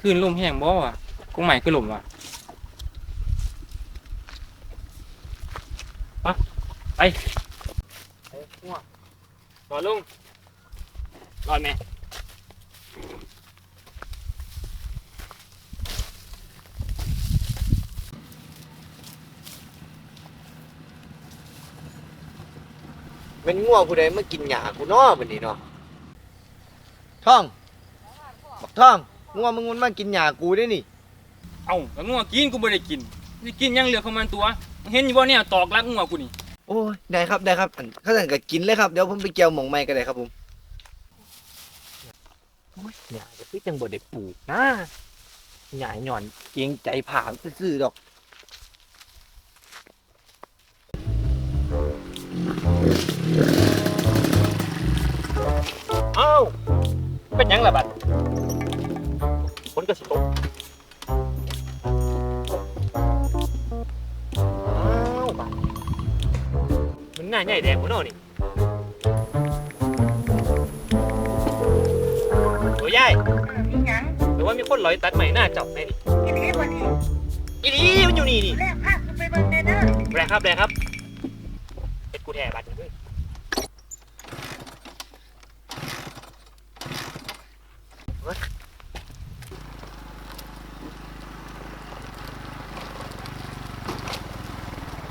ขึ้นลมแห้งบ่วะกุ้งใหม่ขึ้นลมวะไปไปไปง่วรอลุงรอดไหมเป็นง่วงผู้ใดมากินหญ้ากูเนาะบัดนี้เนาะท่อง บักท่อง ง่วงมึงมันมากินหญ้ากูได้นี่ เอ้าแล้วง่วงกินกูไม่ได้กินนี่กินยังเหลือของมันตัวเห็นอยู่บ่เนี่ยตอกลักง่วงกูนี่โอ้ยได้ครับได้ครับอันข้าสั่นก็กินเลยครับเดี๋ยวผมไปเกี่ยวหม่องไม้ก็ได้ครับผมโอ้ยหญ้าก็คือจังบ่ได้ปลูกนะหญ้าหย่อนเกรงใจผามซื่อๆดอก เอ้าเป็นหยังล่ะบัด หน้าใหญ่แดงหัวเนาะนี่โอ้ยยายมีหยังหรือว่ามีคนลอยตัดใหม่หน้าเจับแน่นี่กินเฮ็ดวันนี้อีนี่มันอยู่นี่นี่แลกภาพกูไปเบิ่งได้เด้อแรงครับแรงครับเป็ดกูแท้บัดนี้เว้ย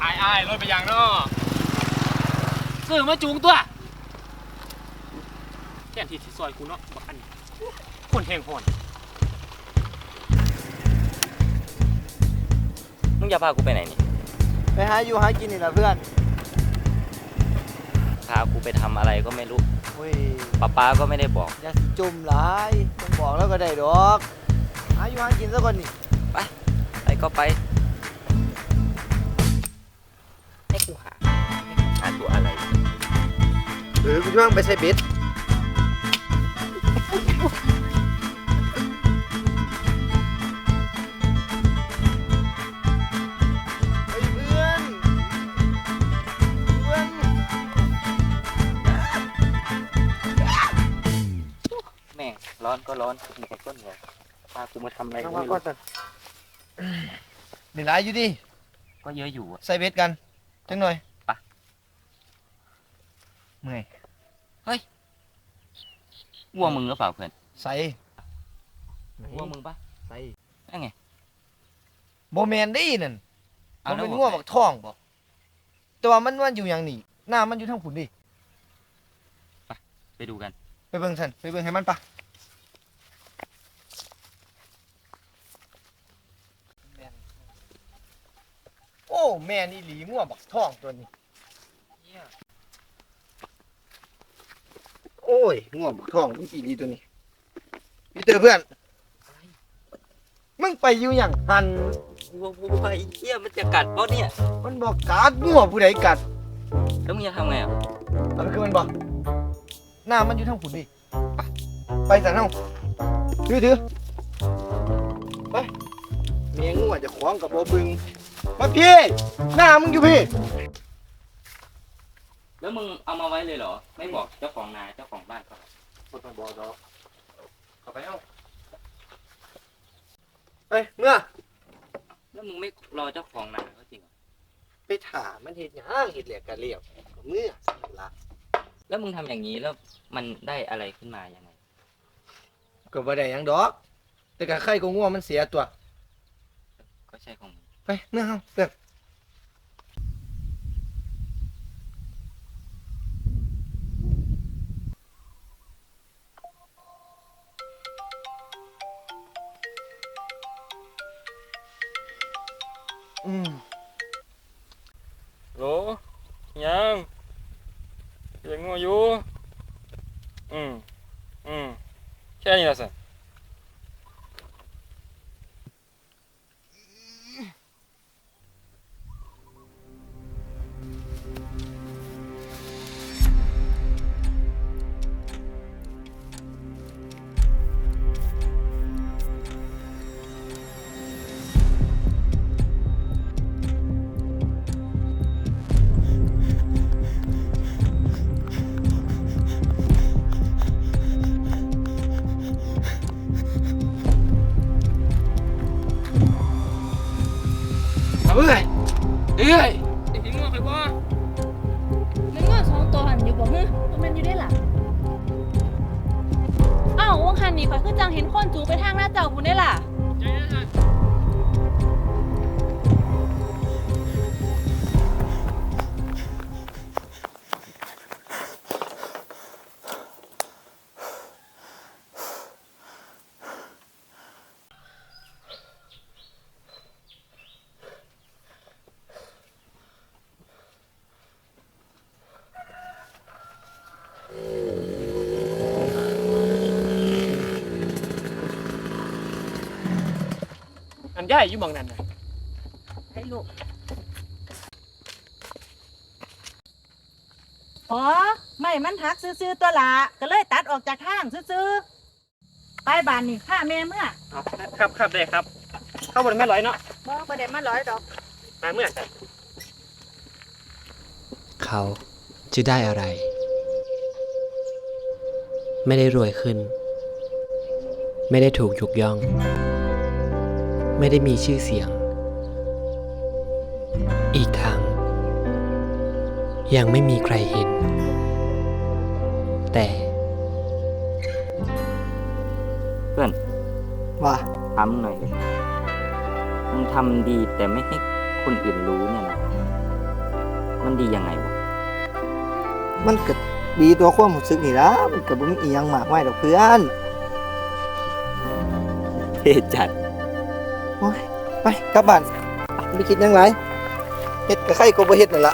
อายอายรถไปยังเนาะ ซื้อมาจูงตัวแค่ที่สิซอยกูเนาะบักอันนี้คนแหงหอนมึงจะพากูไปไหนนี่ไปหาอยู่หากินนี่ล่ะเพื่อนพากูไปทำอะไรก็ไม่รู้โอ้ยป้าป้าก็ไม่ได้บอก อย่าสิจุ่มหลายต้องบอกแล้วก็ได้ดอกหาอยู่หากินซะก่อนนี่ ไปก็ไป เออกูจะว่างไปใส่เบ็ดเฮ้ยเพื่อนเพื่อนแม่งร้อนก็ร้อนมีแต่ก้นเหงื่อพากูมาทำอะไรก็เอาไม่มาก่อรู้นสันนี่หลายอยู่ดิก็เยอะอยู่อะใส่เบ็ดกันจังหน่อยไป เมื่อยวัวมึงหรือเปล่าเพื่อนใส่วัวมึงปะใส่นั่นไงโบแมนได้นั่นเอามันแล้วเป็นบอกง่วงไปบักทองบ่แต่ว่ามันมันอยู่อย่างนี้หน้ามันอยู่ทางผุนดิไปดูกัน ไปเบิ่งสันไปเบิ่งให้มันปะโอ้แม่นี่หลีง่วงบักทองตัวนี้ โอ้ ยง่วงบักทองมันอีหลีตัวนี้พี่เตอร์เพื่อน มึงไปอยู่อย่างหัน วัววัวไอ้เหี้ยมันจะกัดเพราะเนี่ย มันบอกกัดง่วงผู้ใดกัดแล้วมึงจะทำไงอะมันคือมันบอกหน้ามันอยู่ทางผุนดิไปไปสันเฮาถือถือไปเมียง่วงจะขวางกับบ่บึงมาพี่หน้ามึงอยู่พี่ แล้วมึงเอามาไว้เลยเหรอ ไม่บอกเจ้าของนาเจ้า ของบ้านเขาบ่ต้องบอกดอกเข้าไปเอาเฮ้ยเมื่อแล้วมึงไม่รอเจ้าของนาเขาจริงเหรอไปถามมันเห็ดหยังเห็ดเหลียกกะเลียวเมื่อละแล้วมึงทำอย่างนี้แล้วมันได้อะไรขึ้นมายังไง ก็บ่ได้หยังดอก แต่กะไข่ก็ง่วงมันเสียตัว ก็ใช่ของมึง ไปเมื่อเฮาเพื่อน โหลยังยังงัวอยู่อืมอืมแค่นี้ละสิ เอาเอ้ยเอ้ยไอ้ขี้งัวไปบ่มันงอสองตัวหันอยู่บ่ฮึมันแม่นอยู่ได้ล่ะอ้าววงคันนี่ข่อยคือจังเห็นคนจูงไปทางหน้าเจ้าพุ่นได้ล่ะ อันใหญ่อยู่หมองนั้นน่ะให้ลูกอ๋อไม่มันหักซื่อๆตัวละก็เลยตัดออกจากข้างซื่อๆไปบานนี่ข้าแม่เมื่อเอาครับครับได้ครับ เข้าบนแม่ร้อยเนาะบ่บ่ได้มาร้อยดอกมาเมื่อกันเขาจะได้อะไร ไม่ได้รวยขึ้น ไม่ได้ถูกยกย่อง ไม่ได้มีชื่อเสียง อีกทั้ง ยังไม่มีใครเห็น แต่เพื่อนว่าถามมึงหน่อยเลยมึงทำดีแต่ไม่ให้คนอื่นรู้เนี่ยนะมันดียังไงวะมันก็ดีตัวความรู้สึกนี่ละมันก็บ่มีอีหยังมากมายดอกเพื่อน เท่จัด ไปกลับบ้านไม่คิดยังไงเฮ็ดกับใครก็บ่เฮ็ดนั่นล่ะ